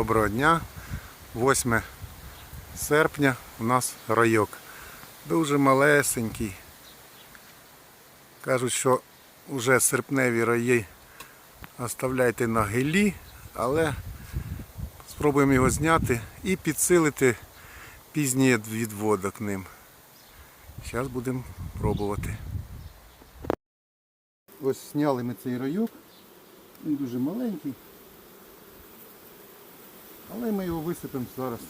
Доброго дня. 8 серпня у нас райок. Дуже малесенький. Кажуть, що вже серпневі раї оставляйте на гелі, але спробуємо його зняти і підсилити пізній відводок ним. Зараз будемо пробувати. Ось зняли ми цей райок. Він дуже маленький. Але ми його висипемо зараз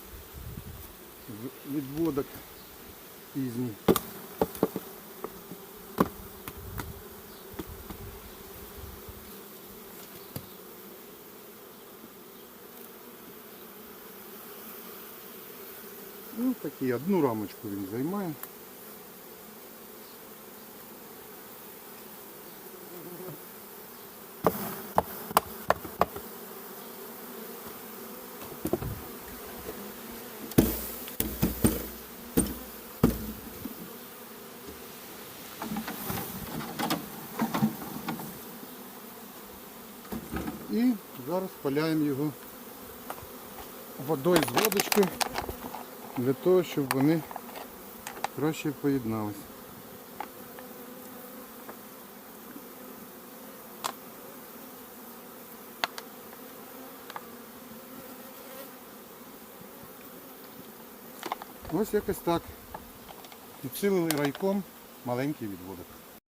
в відводок пізній. Ну, такий, одну рамочку він займає. І зараз паляємо його водою з водочкою для того, щоб вони краще поєдналися. Ось якось так. Підсилили райком маленький відводок.